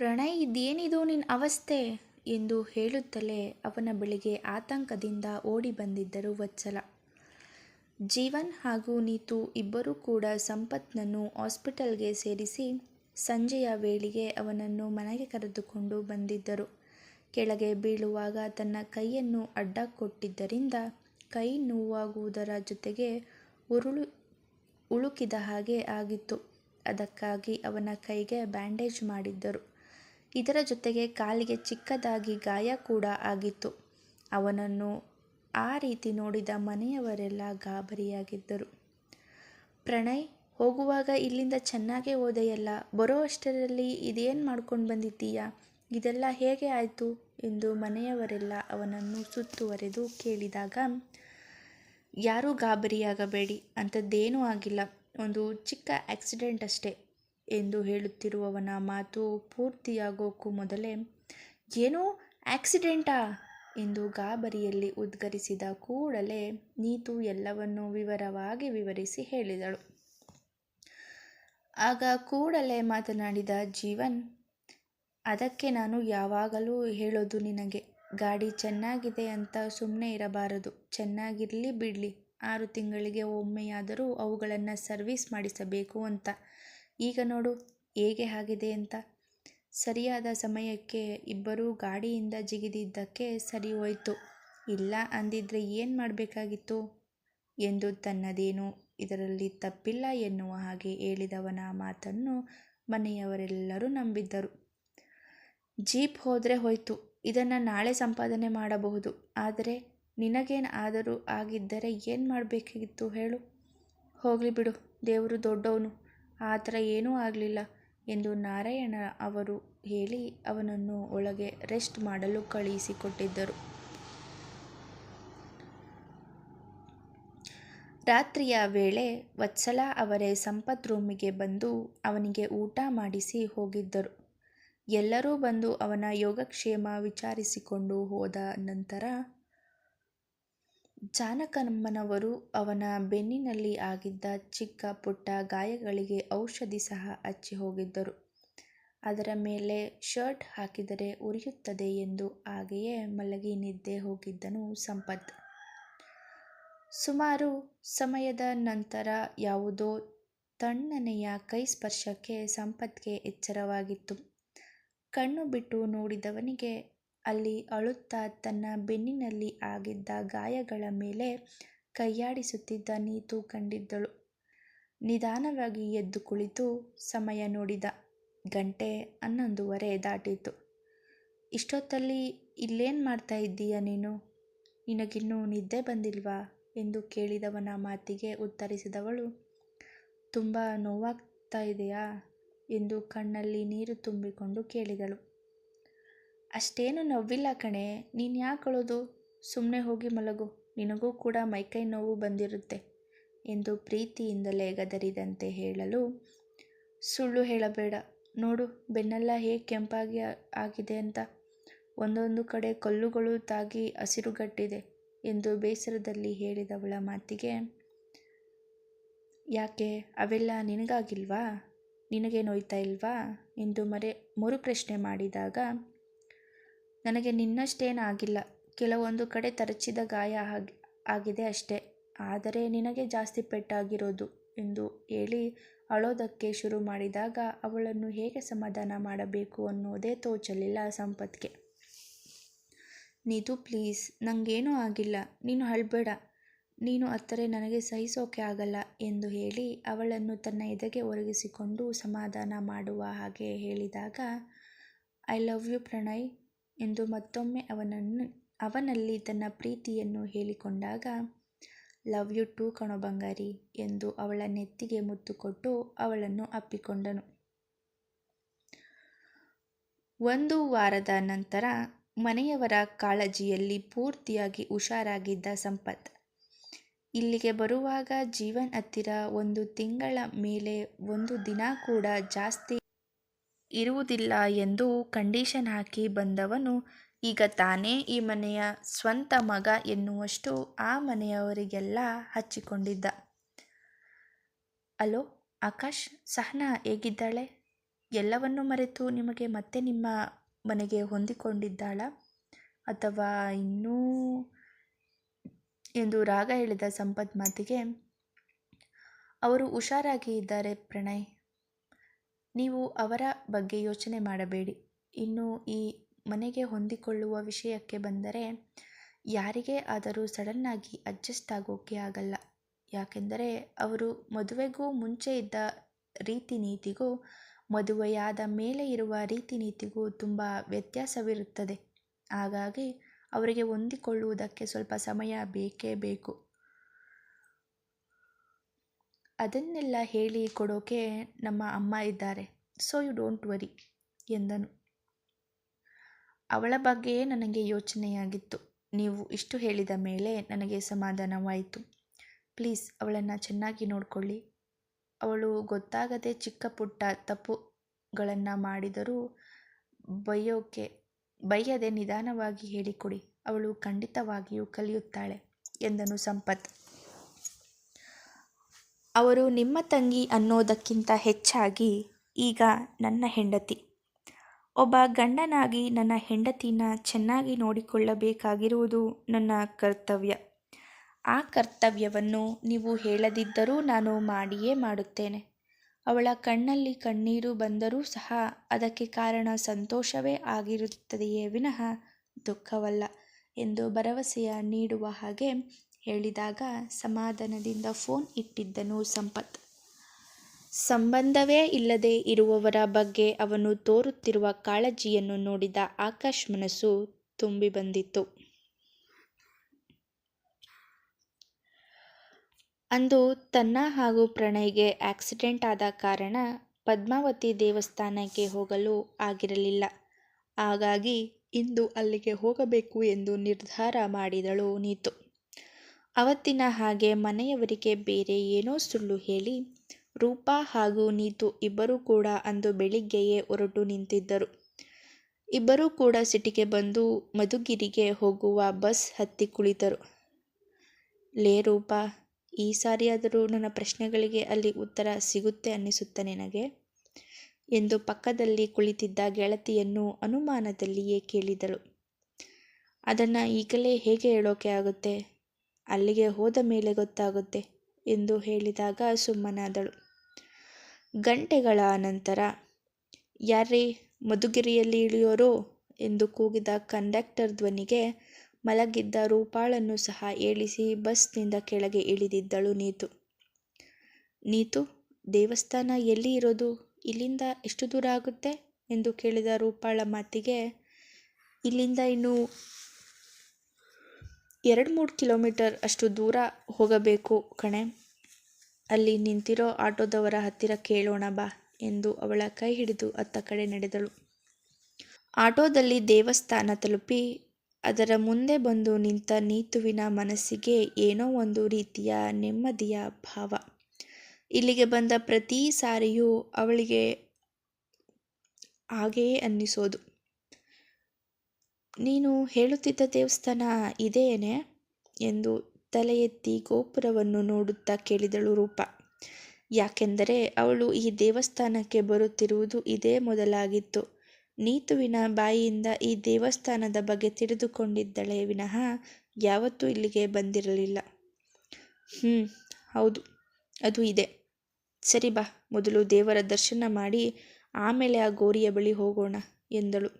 ಪ್ರಣಯ್, ಇದೇನಿದು ನಿನ್ನ ಅವಸ್ಥೆ? ಎಂದು ಹೇಳುತ್ತಲೇ ಅವನ ಬಳಿಗೆ ಆತಂಕದಿಂದ ಓಡಿ ಬಂದಿದ್ದರು ವತ್ಸಲ. ಜೀವನ್ ಹಾಗೂ ನೀತು ಇಬ್ಬರೂ ಕೂಡ ಸಂಪತ್ನನ್ನು ಹಾಸ್ಪಿಟಲ್ಗೆ ಸೇರಿಸಿ ಸಂಜೆಯ ವೇಳೆಗೆ ಅವನನ್ನು ಮನೆಗೆ ಕರೆದುಕೊಂಡು ಬಂದಿದ್ದರು. ಕೆಳಗೆ ಬೀಳುವಾಗ ತನ್ನ ಕೈಯನ್ನು ಅಡ್ಡ ಕೊಟ್ಟಿದ್ದರಿಂದ ಕೈ ನೋವಾಗುವುದರ ಜೊತೆಗೆ ಉರುಳು, ಉಳುಕಿದ ಹಾಗೆ ಆಗಿತ್ತು. ಅದಕ್ಕಾಗಿ ಅವನ ಕೈಗೆ ಬ್ಯಾಂಡೇಜ್ ಮಾಡಿದ್ದರು. ಇದರ ಜೊತೆಗೆ ಕಾಲಿಗೆ ಚಿಕ್ಕದಾಗಿ ಗಾಯ ಕೂಡ ಆಗಿತ್ತು. ಅವನನ್ನು ಆ ರೀತಿ ನೋಡಿದ ಮನೆಯವರೆಲ್ಲ ಗಾಬರಿಯಾಗಿದ್ದರು. ಪ್ರಣಯ್, ಹೋಗುವಾಗ ಇಲ್ಲಿಂದ ಚೆನ್ನಾಗೇ ಹೋದೆಯಲ್ಲ, ಬರೋ ಅಷ್ಟರಲ್ಲಿ ಇದೇನು ಮಾಡ್ಕೊಂಡು ಬಂದಿದ್ದೀಯಾ? ಇದೆಲ್ಲ ಹೇಗೆ ಆಯಿತು? ಎಂದು ಮನೆಯವರೆಲ್ಲ ಅವನನ್ನು ಸುತ್ತುವರೆದು ಕೇಳಿದಾಗ, ಯಾರೂ ಗಾಬರಿಯಾಗಬೇಡಿ, ಅಂಥದ್ದೇನೂ ಆಗಿಲ್ಲ. ಒಂದು ಚಿಕ್ಕ ಆಕ್ಸಿಡೆಂಟ್ ಅಷ್ಟೇ. ಎಂದು ಹೇಳುತ್ತಿರುವವನ ಮಾತು ಪೂರ್ತಿಯಾಗೋಕ್ಕೂ ಮೊದಲೇ, ಏನೋ ಆಕ್ಸಿಡೆಂಟಾ ಎಂದು ಗಾಬರಿಯಲ್ಲಿ ಉದ್ಗರಿಸಿದ ಕೂಡಲೇ ನೀತು ಎಲ್ಲವನ್ನೂ ವಿವರವಾಗಿ ವಿವರಿಸಿ ಹೇಳಿದಳು. ಆಗ ಕೂಡಲೇ ಮಾತನಾಡಿದ ಜೀವನ್, ಅದಕ್ಕೆ ನಾನು ಯಾವಾಗಲೂ ಹೇಳೋದು ನಿನಗೆ, ಗಾಡಿ ಚೆನ್ನಾಗಿದೆ ಅಂತ ಸುಮ್ಮನೆ ಇರಬಾರದು, ಚೆನ್ನಾಗಿರಲಿ ಬಿಡಲಿ, ಆರು ತಿಂಗಳಿಗೆ ಒಮ್ಮೆಯಾದರೂ ಅವುಗಳನ್ನು ಸರ್ವಿಸ್ ಮಾಡಿಸಬೇಕು ಅಂತ. ಈಗ ನೋಡು, ಹೇಗೆ ಆಗಿದೆ ಅಂತ. ಸರಿಯಾದ ಸಮಯಕ್ಕೆ ಇಬ್ಬರೂ ಗಾಡಿಯಿಂದ ಜಿಗಿದಿದ್ದಕ್ಕೆ ಸರಿ ಹೋಯಿತು. ಇಲ್ಲ ಅಂದಿದ್ರೆ ಏನು ಮಾಡಬೇಕಾಗಿತ್ತು? ಎಂದು ತನ್ನದೇನು ಇದರಲ್ಲಿ ತಪ್ಪಿಲ್ಲ ಎನ್ನುವ ಹಾಗೆ ಹೇಳಿದವನ ಮಾತನ್ನು ಮನೆಯವರೆಲ್ಲರೂ ನಂಬಿದ್ದರು. ಜೀಪ್ ಹೋದರೆ ಹೋಯ್ತು. ಇದನ್ನು ನಾಳೆ ಸಂಪಾದನೆ ಮಾಡಬಹುದು. ಆದರೆ ನಿನಗೇನು ಆದರೂ ಆಗಿದ್ದರೆ ಏನು ಮಾಡಬೇಕಾಗಿತ್ತು ಹೇಳು. ಹೋಗಲಿ ಬಿಡು, ದೇವರು ದೊಡ್ಡವನು. ಆ ಥರ ಏನೂ ಆಗಲಿಲ್ಲ ಎಂದು ನಾರಾಯಣ ಅವರು ಹೇಳಿ ಅವನನ್ನು ಒಳಗೆ ರೆಸ್ಟ್ ಮಾಡಲು ಕಳುಹಿಸಿಕೊಟ್ಟಿದ್ದರು. ರಾತ್ರಿಯ ವೇಳೆ ವತ್ಸಲ ಅವರೇ ಸಂಪತ್ ರೂಮಿಗೆ ಬಂದು ಅವನಿಗೆ ಊಟ ಮಾಡಿಸಿ ಹೋಗಿದ್ದರು. ಎಲ್ಲರೂ ಬಂದು ಅವನ ಯೋಗಕ್ಷೇಮ ವಿಚಾರಿಸಿಕೊಂಡು ಹೋದ ನಂತರ ಜಾನಕಮ್ಮನವರು ಅವನ ಬೆನ್ನಿನಲ್ಲಿ ಆಗಿದ್ದ ಚಿಕ್ಕ ಪುಟ್ಟ ಗಾಯಗಳಿಗೆ ಔಷಧಿ ಸಹ ಹಚ್ಚಿ ಹೋಗಿದ್ದರು. ಅದರ ಮೇಲೆ ಶರ್ಟ್ ಹಾಕಿದರೆ ಉರಿಯುತ್ತದೆ ಎಂದು ಹಾಗೆಯೇ ಮಲಗಿ ನಿದ್ದೆ ಹೋಗಿದ್ದನು ಸಂಪತ್. ಸುಮಾರು ಸಮಯದ ನಂತರ ಯಾವುದೋ ತಣ್ಣನೆಯ ಕೈ ಸ್ಪರ್ಶಕ್ಕೆ ಸಂಪತ್ಗೆ ಎಚ್ಚರವಾಗಿತ್ತು. ಕಣ್ಣು ಬಿಟ್ಟು ನೋಡಿದವನಿಗೆ ಅಲ್ಲಿ ಅಳುತ್ತಾ ತನ್ನ ಬೆನ್ನಿನಲ್ಲಿ ಆಗಿದ್ದ ಗಾಯಗಳ ಮೇಲೆ ಕೈಯಾಡಿಸುತ್ತಿದ್ದ ನೀತು ಕಂಡಿದ್ದಳು. ನಿಧಾನವಾಗಿ ಎದ್ದು ಕುಳಿತು ಸಮಯ ನೋಡಿದ. ಗಂಟೆ ಹನ್ನೊಂದುವರೆ ದಾಟಿತು. ಇಷ್ಟೊತ್ತಲ್ಲಿ ಇಲ್ಲೇನು ಮಾಡ್ತಾ ಇದ್ದೀಯ ನೀನು? ನಿನಗಿನ್ನೂ ನಿದ್ದೆ ಬಂದಿಲ್ವಾ? ಎಂದು ಕೇಳಿದವನ ಮಾತಿಗೆ ಉತ್ತರಿಸಿದವಳು. ತುಂಬ ನೋವಾಗ್ತಾ ಇದೆಯಾ? ಎಂದು ಕಣ್ಣಲ್ಲಿ ನೀರು ತುಂಬಿಕೊಂಡು ಕೇಳಿದಳು. ಅಷ್ಟೇನು ನೋವಿಲ್ಲ ಕಣೆ. ನೀನು ಯಾಕೆ ಅಳೋದು? ಸುಮ್ಮನೆ ಹೋಗಿ ಮಲಗು. ನಿನಗೂ ಕೂಡ ಮೈಕೈ ನೋವು ಬಂದಿರುತ್ತೆ ಎಂದು ಪ್ರೀತಿಯಿಂದಲೇ ಗದರಿದಂತೆ ಹೇಳಲು ಸುಳ್ಳು ಹೇಳಬೇಡ. ನೋಡು, ಬೆನ್ನೆಲ್ಲ ಹೇಗೆ ಕೆಂಪಾಗಿ ಆಗಿದೆ ಅಂತ. ಒಂದೊಂದು ಕಡೆ ಕಲ್ಲುಗಳು ತಾಗಿ ಹಸಿರುಗಟ್ಟಿದೆ ಎಂದು ಬೇಸರದಲ್ಲಿ ಹೇಳಿದವಳ ಮಾತಿಗೆ, ಯಾಕೆ? ಅವೆಲ್ಲ ನಿನಗಾಗಿಲ್ವಾ? ನಿನಗೆ ನೋಯ್ತಾ ಇಲ್ವಾ? ಎಂದು ಮರೆ, ಮರುಪ್ರಶ್ನೆ ಮಾಡಿದಾಗ ನನಗೆ ನಿನ್ನಷ್ಟೇನಾಗಿಲ್ಲ. ಕೆಲವೊಂದು ಕಡೆ ತರಚಿದ ಗಾಯ ಆಗಿ ಆಗಿದೆ ಅಷ್ಟೇ. ಆದರೆ ನಿನಗೆ ಜಾಸ್ತಿ ಪೆಟ್ಟಾಗಿರೋದು ಎಂದು ಹೇಳಿ ಅಳೋದಕ್ಕೆ ಶುರು ಮಾಡಿದಾಗ ಅವಳನ್ನು ಹೇಗೆ ಸಮಾಧಾನ ಮಾಡಬೇಕು ಅನ್ನೋದೇ ತೋಚಲಿಲ್ಲ ಸಂಪತ್ಗೆ. ನೀತು ಪ್ಲೀಸ್ ನನಗೇನೂ ಆಗಿಲ್ಲ. ನೀನು ಅಳ್ಬೇಡ. ನೀನು ಅತ್ತರೆ ನನಗೆ ಸಹಿಸೋಕೆ ಆಗಲ್ಲ ಎಂದು ಹೇಳಿ ಅವಳನ್ನು ತನ್ನ ಎದೆಗೆ ಒರಗಿಸಿಕೊಂಡು ಸಮಾಧಾನ ಮಾಡುವ ಹಾಗೆ ಹೇಳಿದಾಗ, ಐ ಲವ್ ಯು ಪ್ರಣಯ್. ಎಂದು ಮತ್ತೊಮ್ಮೆ ಅವನನ್ನು, ಅವನಲ್ಲಿ ತನ್ನ ಪ್ರೀತಿಯನ್ನು ಹೇಳಿಕೊಂಡಾಗ, ಲವ್ ಯು ಟೂ ಕಣೋ ಬಂಗಾರಿ ಎಂದು ಅವಳ ನೆತ್ತಿಗೆ ಮುತ್ತು ಕೊಟ್ಟು ಅವಳನ್ನು ಅಪ್ಪಿಕೊಂಡನು. ಒಂದು ವಾರದ ನಂತರ ಮನೆಯವರ ಕಾಳಜಿಯಲ್ಲಿ ಪೂರ್ತಿಯಾಗಿ ಹುಷಾರಾಗಿದ್ದ ಸಂಪತ್, ಇಲ್ಲಿಗೆ ಬರುವಾಗ ಜೀವನ್ ಹತ್ತಿರ ಒಂದು ತಿಂಗಳ ಮೇಲೆ ಒಂದು ದಿನ ಕೂಡ ಜಾಸ್ತಿ ಇರುವುದಿಲ್ಲ ಎಂದು ಕಂಡೀಷನ್ ಹಾಕಿ ಬಂದವನು, ಈಗ ತಾನೇ ಈ ಮನೆಯ ಸ್ವಂತ ಮಗ ಎನ್ನುವಷ್ಟು ಆ ಮನೆಯವರಿಗೆಲ್ಲ ಹಚ್ಚಿಕೊಂಡಿದ್ದ. ಅಲೋ, ಆಕಾಶ್, ಸಹನಾ ಹೇಗಿದ್ದಾಳೆ? ಎಲ್ಲವನ್ನೂ ಮರೆತು ನಿಮಗೆ ಮತ್ತೆ ನಿಮ್ಮ ಮನೆಗೆ ಹೊಂದಿಕೊಂಡಿದ್ದಾಳ? ಅಥವಾ ಇನ್ನೂ ಎಂದು ರಾಗ ಹೇಳಿದ ಸಂಪತ್ ಮಾತಿಗೆ, ಅವರು ಹುಷಾರಾಗಿ ಇದ್ದಾರೆ ಪ್ರಣಯ್. ನೀವು ಅವರ ಬಗ್ಗೆ ಯೋಚನೆ ಮಾಡಬೇಡಿ. ಇನ್ನು ಈ ಮನೆಗೆ ಹೊಂದಿಕೊಳ್ಳುವ ವಿಷಯಕ್ಕೆ ಬಂದರೆ ಯಾರಿಗೆ ಆದರೂ ಸಡನ್ನಾಗಿ ಅಡ್ಜಸ್ಟ್ ಆಗೋಕ್ಕೆ ಆಗಲ್ಲ. ಯಾಕೆಂದರೆ ಅವರು ಮದುವೆಗೂ ಮುಂಚೆ ಇದ್ದ ರೀತಿ ನೀತಿಗೂ ಮದುವೆಯಾದ ಮೇಲೆ ಇರುವ ರೀತಿ ನೀತಿಗೂ ತುಂಬ ವ್ಯತ್ಯಾಸವಿರುತ್ತದೆ. ಹಾಗಾಗಿ ಅವರಿಗೆ ಹೊಂದಿಕೊಳ್ಳುವುದಕ್ಕೆ ಸ್ವಲ್ಪ ಸಮಯ ಬೇಕೇ ಬೇಕು. ಅದನ್ನೆಲ್ಲ ಹೇಳಿ ಕೊಡೋಕೆ ನಮ್ಮ ಅಮ್ಮ ಇದ್ದಾರೆ. ಸೊ ಯು ಡೋಂಟ್ ವರಿ ಎಂದನು. ಅವಳ ಬಗ್ಗೆಯೇ ನನಗೆ ಯೋಚನೆಯಾಗಿತ್ತು. ನೀವು ಇಷ್ಟು ಹೇಳಿದ ಮೇಲೆ ನನಗೆ ಸಮಾಧಾನವಾಯಿತು. ಪ್ಲೀಸ್ ಅವಳನ್ನು ಚೆನ್ನಾಗಿ ನೋಡಿಕೊಳ್ಳಿ. ಅವಳು ಗೊತ್ತಾಗದೆ ಚಿಕ್ಕ ಪುಟ್ಟ ತಪ್ಪುಗಳನ್ನು ಮಾಡಿದರೂ ಬೈಯೋಕೆ, ಬೈಯದೆ ನಿಧಾನವಾಗಿ ಹೇಳಿಕೊಡಿ. ಅವಳು ಖಂಡಿತವಾಗಿಯೂ ಕಲಿಯುತ್ತಾಳೆ ಎಂದನು ಸಂಪತ್. ಅವರು ನಿಮ್ಮ ತಂಗಿ ಅನ್ನೋದಕ್ಕಿಂತ ಹೆಚ್ಚಾಗಿ ಈಗ ನನ್ನ ಹೆಂಡತಿ. ಒಬ್ಬ ಗಂಡನಾಗಿ ನನ್ನ ಹೆಂಡತಿನ ಚೆನ್ನಾಗಿ ನೋಡಿಕೊಳ್ಳಬೇಕಾಗಿರುವುದು ನನ್ನ ಕರ್ತವ್ಯ. ಆ ಕರ್ತವ್ಯವನ್ನು ನೀವು ಹೇಳದಿದ್ದರೂ ನಾನು ಮಾಡಿಯೇ ಮಾಡುತ್ತೇನೆ. ಅವಳ ಕಣ್ಣಲ್ಲಿ ಕಣ್ಣೀರು ಬಂದರೂ ಸಹ ಅದಕ್ಕೆ ಕಾರಣ ಸಂತೋಷವೇ ಆಗಿರುತ್ತದೆಯೇ ವಿನಃ ದುಃಖವಲ್ಲ ಎಂದು ಭರವಸೆಯ ನೀಡುವ ಹಾಗೆ ಹೇಳಿದಾಗ ಸಮಾಧಾನದಿಂದ ಫೋನ್ ಇಟ್ಟಿದ್ದನು ಸಂಪತ್. ಸಂಬಂಧವೇ ಇಲ್ಲದೆ ಇರುವವರ ಬಗ್ಗೆ ಅವನು ತೋರುತ್ತಿರುವ ಕಾಳಜಿಯನ್ನು ನೋಡಿದ ಆಕಾಶ್ ಮನಸ್ಸು ತುಂಬಿ ಬಂದಿತ್ತು. ಅಂದು ತನ್ನ ಹಾಗೂ ಪ್ರಣಯ್ಗೆ ಆಕ್ಸಿಡೆಂಟ್ ಆದ ಕಾರಣ ಪದ್ಮಾವತಿ ದೇವಸ್ಥಾನಕ್ಕೆ ಹೋಗಲು ಆಗಿರಲಿಲ್ಲ. ಹಾಗಾಗಿ ಇಂದು ಅಲ್ಲಿಗೆ ಹೋಗಬೇಕು ಎಂದು ನಿರ್ಧಾರ ಮಾಡಿದಳು ನೀತು. ಅವತ್ತಿನ ಹಾಗೆ ಮನೆಯವರಿಗೆ ಬೇರೆ ಏನೋ ಸುಳ್ಳು ಹೇಳಿ, ರೂಪಾ ಹಾಗೂ ನೀತು ಇಬ್ಬರೂ ಕೂಡ ಅಂದು ಬೆಳಿಗ್ಗೆಯೇ ಹೊರಟು ನಿಂತಿದ್ದರು. ಇಬ್ಬರೂ ಕೂಡ ಸಿಟಿಗೆ ಬಂದು ಮಧುಗಿರಿಗೆ ಹೋಗುವ ಬಸ್ ಹತ್ತಿ ಕುಳಿತರು. ಲೇ ರೂಪಾ, ಈ ಸಾರಿಯಾದರೂ ನನ್ನ ಪ್ರಶ್ನೆಗಳಿಗೆ ಅಲ್ಲಿ ಉತ್ತರ ಸಿಗುತ್ತೆ ಅನ್ನಿಸುತ್ತೆ ನಿನಗೆ ಎಂದು ಪಕ್ಕದಲ್ಲಿ ಕುಳಿತಿದ್ದ ಗೆಳತಿಯನ್ನು ಅನುಮಾನದಲ್ಲಿಯೇ ಕೇಳಿದಳು. ಅದನ್ನು ಈಗಲೇ ಹೇಗೆ ಹೇಳೋಕೆ ಆಗುತ್ತೆ? ಅಲ್ಲಿಗೆ ಹೋದ ಮೇಲೆ ಗೊತ್ತಾಗುತ್ತೆ ಎಂದು ಹೇಳಿದಾಗ ಸುಮ್ಮನಾದಳು. ಗಂಟೆಗಳ ನಂತರ ಯಾರೇ ಮಧುಗಿರಿಯಲ್ಲಿ ಇಳಿಯೋರು? ಎಂದು ಕೂಗಿದ ಕಂಡಕ್ಟರ್ ಧ್ವನಿಗೆ ಮಲಗಿದ್ದ ರೂಪಾಳನ್ನು ಸಹ ಏಳಿಸಿ ಬಸ್ನಿಂದ ಕೆಳಗೆ ಇಳಿದಿದ್ದಳು ನೀತು. ನೀತು, ದೇವಸ್ಥಾನ ಎಲ್ಲಿ ಇರೋದು? ಇಲ್ಲಿಂದ ಎಷ್ಟು ದೂರ ಆಗುತ್ತೆ? ಎಂದು ಕೇಳಿದ ರೂಪಾಳ ಮಾತಿಗೆ, ಇಲ್ಲಿಂದ ಇನ್ನು ಎರಡು ಮೂರು ಕಿಲೋಮೀಟರ್ ಅಷ್ಟು ದೂರ ಹೋಗಬೇಕು ಕಣೆ. ಅಲ್ಲಿ ನಿಂತಿರೋ ಆಟೋದವರ ಹತ್ತಿರ ಕೇಳೋಣ ಬಾ ಎಂದು ಅವಳ ಕೈ ಹಿಡಿದು ಅತ್ತ ಕಡೆ ನಡೆದಳು. ಆಟೋದಲ್ಲಿ ದೇವಸ್ಥಾನ ತಲುಪಿ ಅದರ ಮುಂದೆ ಬಂದು ನಿಂತ ನೀತುವಿನ ಮನಸ್ಸಿಗೆ ಏನೋ ಒಂದು ರೀತಿಯ ನೆಮ್ಮದಿಯ ಭಾವ. ಇಲ್ಲಿಗೆ ಬಂದ ಪ್ರತಿ ಸಾರಿಯೂ ಅವಳಿಗೆ ಹಾಗೆಯೇ ಅನ್ನಿಸೋದು. ನೀನು ಹೇಳುತ್ತಿದ್ದ ದೇವಸ್ಥಾನ ಇದೇನೆ ಎಂದು ತಲೆ ಎತ್ತಿ ಗೋಪುರವನ್ನು ನೋಡುತ್ತಾ ಕೇಳಿದಳು ರೂಪ. ಯಾಕೆಂದರೆ ಅವಳು ಈ ದೇವಸ್ಥಾನಕ್ಕೆ ಬರುತ್ತಿರುವುದು ಇದೇ ಮೊದಲಾಗಿತ್ತು. ನೀತುವಿನ ಬಾಯಿಯಿಂದ ಈ ದೇವಸ್ಥಾನದ ಬಗ್ಗೆ ತಿಳಿದುಕೊಂಡಿದ್ದಳೆ ವಿನಃ ಯಾವತ್ತೂ ಇಲ್ಲಿಗೆ ಬಂದಿರಲಿಲ್ಲ. ಹ್ಞೂ ಹೌದು, ಅದು ಇದೆ. ಸರಿ ಬಾ, ಮೊದಲು ದೇವರ ದರ್ಶನ ಮಾಡಿ ಆಮೇಲೆ ಆ ಗೋರಿಯ ಬಳಿ ಹೋಗೋಣ ಎಂದಳು.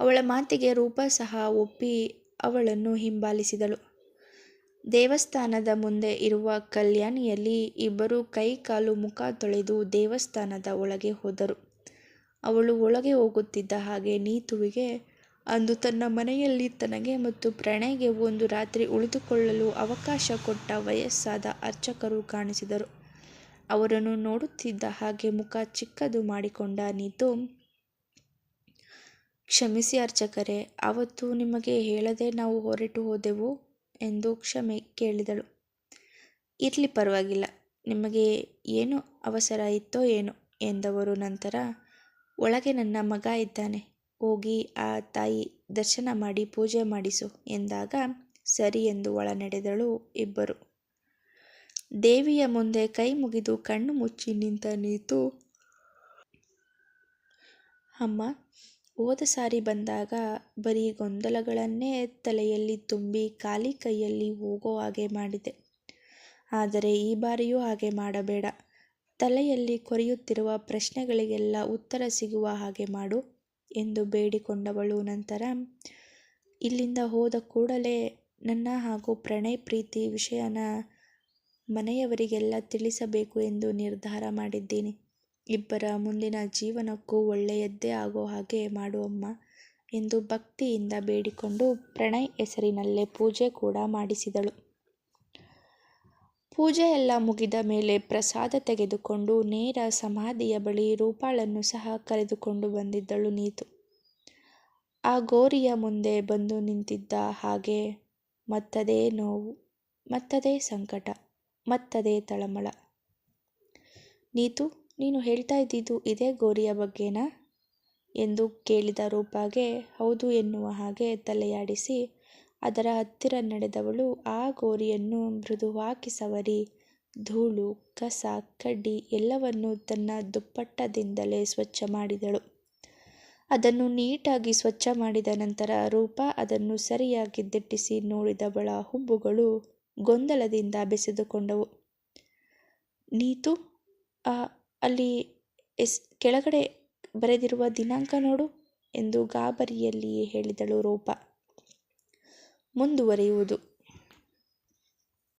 ಅವಳ ಮಾತಿಗೆ ರೂಪ ಸಹ ಒಪ್ಪಿ ಅವಳನ್ನು ಹಿಂಬಾಲಿಸಿದಳು. ದೇವಸ್ಥಾನದ ಮುಂದೆ ಇರುವ ಕಲ್ಯಾಣಿಯಲ್ಲಿ ಇಬ್ಬರು ಕೈ ಕಾಲು ಮುಖ ತೊಳೆದು ದೇವಸ್ಥಾನದ ಒಳಗೆ ಹೋದರು. ಅವಳು ಒಳಗೆ ಹೋಗುತ್ತಿದ್ದ ಹಾಗೆ ನೀತುವಿಗೆ, ಅಂದು ತನ್ನ ಮನೆಯಲ್ಲಿ ತನಗೆ ಮತ್ತು ಪ್ರಣಯ್ಗೆ ಒಂದು ರಾತ್ರಿ ಉಳಿದುಕೊಳ್ಳಲು ಅವಕಾಶ ಕೊಟ್ಟ ವಯಸ್ಸಾದ ಅರ್ಚಕರು ಕಾಣಿಸಿದರು. ಅವರನ್ನು ನೋಡುತ್ತಿದ್ದ ಹಾಗೆ ಮುಖ ಚಿಕ್ಕದು ಮಾಡಿಕೊಂಡ ನೀತು ಕ್ಷಮಿಸಿ ಅರ್ಚಕರೇ ಅವತ್ತು ನಿಮಗೆ ಹೇಳದೆ ನಾವು ಹೊರಟು ಹೋದೆವು ಎಂದು ಕ್ಷಮೆ ಕೇಳಿದಳು. ಇರಲಿ ಪರವಾಗಿಲ್ಲ, ನಿಮಗೆ ಏನು ಅವಸರ ಇತ್ತೋ ಏನೋ ಎಂದವರು ನಂತರ, ಒಳಗೆ ನನ್ನ ಮಗ ಇದ್ದಾನೆ, ಹೋಗಿ ಆ ತಾಯಿ ದರ್ಶನ ಮಾಡಿ ಪೂಜೆ ಮಾಡಿಸು ಎಂದಾಗ ಸರಿ ಎಂದು ಒಳ ನಡೆದಳು ಇಬ್ಬರು. ದೇವಿಯ ಮುಂದೆ ಕೈ ಮುಗಿದು ಕಣ್ಣು ಮುಚ್ಚಿ ನಿಂತ ನೀತು, ಅಮ್ಮ ಹೋದ ಸಾರಿ ಬಂದಾಗ ಬರೀ ಗೊಂದಲಗಳನ್ನೇ ತಲೆಯಲ್ಲಿ ತುಂಬಿ ಖಾಲಿ ಕೈಯಲ್ಲಿ ಹೋಗೋ ಹಾಗೆ ಮಾಡಿದೆ. ಆದರೆ ಈ ಬಾರಿಯೂ ಹಾಗೆ ಮಾಡಬೇಡ. ತಲೆಯಲ್ಲಿ ಕೊರೆಯುತ್ತಿರುವ ಪ್ರಶ್ನೆಗಳಿಗೆಲ್ಲ ಉತ್ತರ ಸಿಗುವ ಹಾಗೆ ಮಾಡು ಎಂದು ಬೇಡಿಕೊಂಡವಳು ನಂತರ, ಇಲ್ಲಿಂದ ಹೋದ ಕೂಡಲೇ ನನ್ನ ಹಾಗೂ ಪ್ರಣಯ್ ಪ್ರೀತಿ ವಿಷಯನ ಮನೆಯವರಿಗೆಲ್ಲ ತಿಳಿಸಬೇಕು ಎಂದು ನಿರ್ಧಾರ ಮಾಡಿದ್ದೀನಿ. ಇಬ್ಬರ ಮುಂದಿನ ಜೀವನಕ್ಕೂ ಒಳ್ಳೆಯದ್ದೇ ಆಗೋ ಹಾಗೆ ಮಾಡುವಮ್ಮ ಎಂದು ಭಕ್ತಿಯಿಂದ ಬೇಡಿಕೊಂಡು ಪ್ರಣಯ್ ಹೆಸರಿನಲ್ಲೇ ಪೂಜೆ ಕೂಡ ಮಾಡಿಸಿದಳು. ಪೂಜೆ ಎಲ್ಲ ಮುಗಿದ ಮೇಲೆ ಪ್ರಸಾದ ತೆಗೆದುಕೊಂಡು ನೇರ ಸಮಾಧಿಯ ಬಳಿ ರೂಪಾಳನ್ನು ಸಹ ಕರೆದುಕೊಂಡು ಬಂದಿದ್ದಳು ನೀತು. ಆ ಗೋರಿಯ ಮುಂದೆ ಬಂದು ನಿಂತಿದ್ದ ಹಾಗೆ ಮತ್ತದೇ ನೋವು, ಮತ್ತದೇ ಸಂಕಟ, ಮತ್ತದೇ ತಳಮಳ. ನೀತು ನೀನು ಹೇಳ್ತಾ ಇದ್ದಿದ್ದು ಇದೇ ಗೋರಿಯ ಬಗ್ಗೆನಾ? ಎಂದು ಕೇಳಿದ ರೂಪಾಗೆ ಹೌದು ಎನ್ನುವ ಹಾಗೆ ತಲೆಯಾಡಿಸಿ, ಅದರ ಹತ್ತಿರ ನಡೆದವಳು ಆ ಗೋರಿಯನ್ನು ಮೃದುವಾಗಿ ಸವರಿ ಧೂಳು, ಕಸ, ಕಡ್ಡಿ ಎಲ್ಲವನ್ನೂ ತನ್ನ ದುಪ್ಪಟ್ಟದಿಂದಲೇ ಸ್ವಚ್ಛ ಮಾಡಿದಳು. ಅದನ್ನು ನೀಟಾಗಿ ಸ್ವಚ್ಛ ಮಾಡಿದ ನಂತರ ರೂಪಾ ಅದನ್ನು ಸರಿಯಾಗಿ ದಿಟ್ಟಿಸಿ ನೋಡಿದವಳ ಹುಬ್ಬುಗಳು ಗೊಂದಲದಿಂದ ಬೆಸೆದುಕೊಂಡವು. ನೀತು, ಆ ಅಲ್ಲಿ ಎಸ್ ಕೆಳಗಡೆ ಬರೆದಿರುವ ದಿನಾಂಕ ನೋಡು ಎಂದು ಗಾಬರಿಯಲ್ಲಿಯೇ ಹೇಳಿದಳು ರೂಪ. ಮುಂದುವರಿಯುವುದು.